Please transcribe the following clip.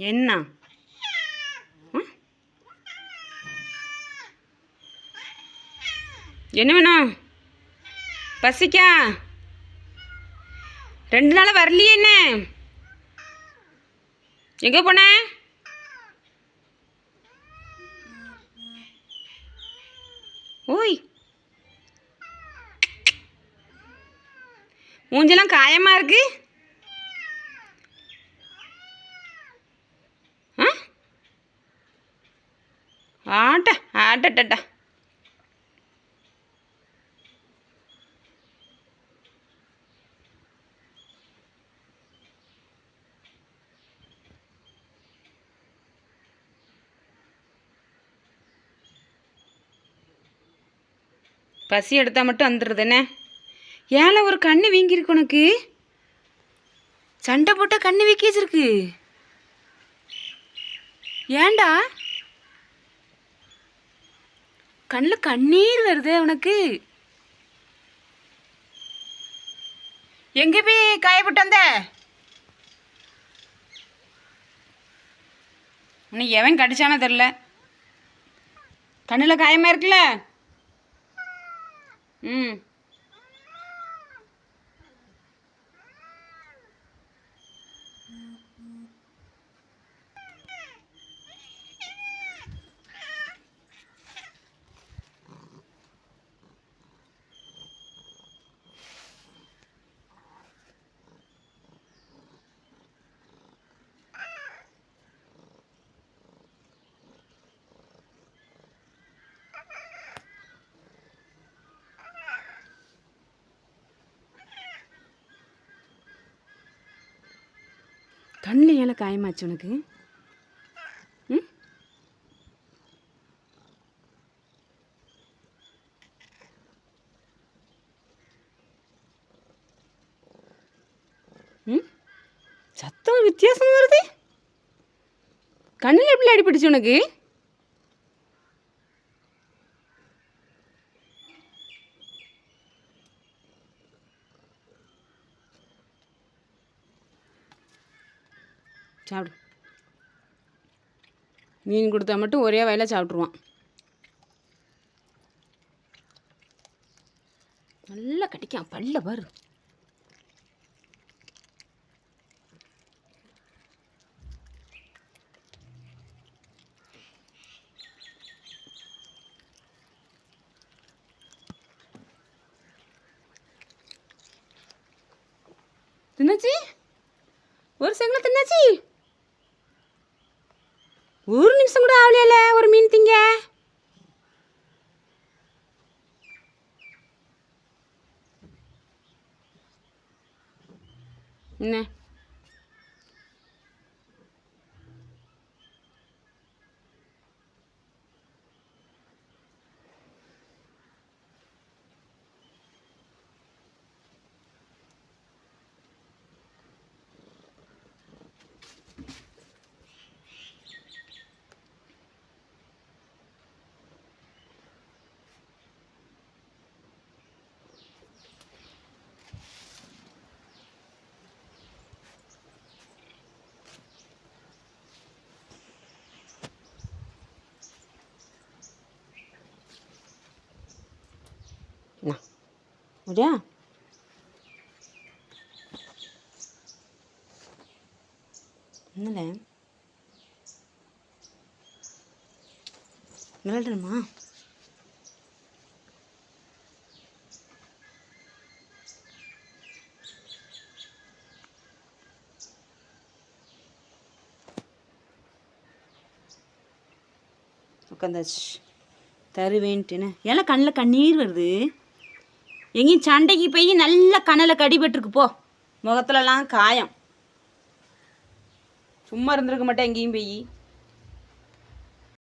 என்ன? என்ன வேணும்? பசிக்கா? ரெண்டு நாளாக வரலையே என்ன? எங்கே போன? ஓய். மூஞ்செல்லாம் காயமாக இருக்கு? ஆட்ட ஆட்டட்டா பசி எடுத்தால் மட்டும் வந்துடுதுண்ணே ஏழை ஒரு கண்ணு வீங்கியிருக்கு உனக்கு? சண்டை போட்டால் கண்ணு வீக்கி வச்சிருக்கு ஏன்டா கண்ணில் கண்ணீர் வருது உனக்கு? எங்க போய் காயப்பட்டு வந்த? உன்னை எவன் கடிச்சானோ தெரில கண்ணில் காயமா இருக்குல்ல? ம். கண்ணில் ஏழை காயமாச்சு உனக்கு? ம்? ம்? சத்தம் வித்தியாசம் வருது. கண்ணில் எப்படி அடிபட்டுச்சு உனக்கு? சாப்பிடு. மீன் கொடுத்தா மட்டும் ஒரே வயலில் சாப்பிட்ருவான் நல்லா கடிக்கான். பல்ல பாரு. தின்னாச்சி? ஒரு செங்கல தின்னாச்சி? ஒரு நிமிஷம் கூட ஆகலையில ஒரு மீன் திங்க. என்ன என்ன? அப்படியா என்னல விளையாடணுமா உட்காந்தாச்சு தருவேன்ட்டுன்னு ஏன்னா கண்ணில் கண்ணீர் வருது. எங்கேயும் சண்டைக்கு போய் நல்ல கணலில் கடிபட்டிருக்கு போ. முகத்துலலாம் காயம். சும்மா இருந்திருக்க மாட்டேன் எங்கேயும் போய்.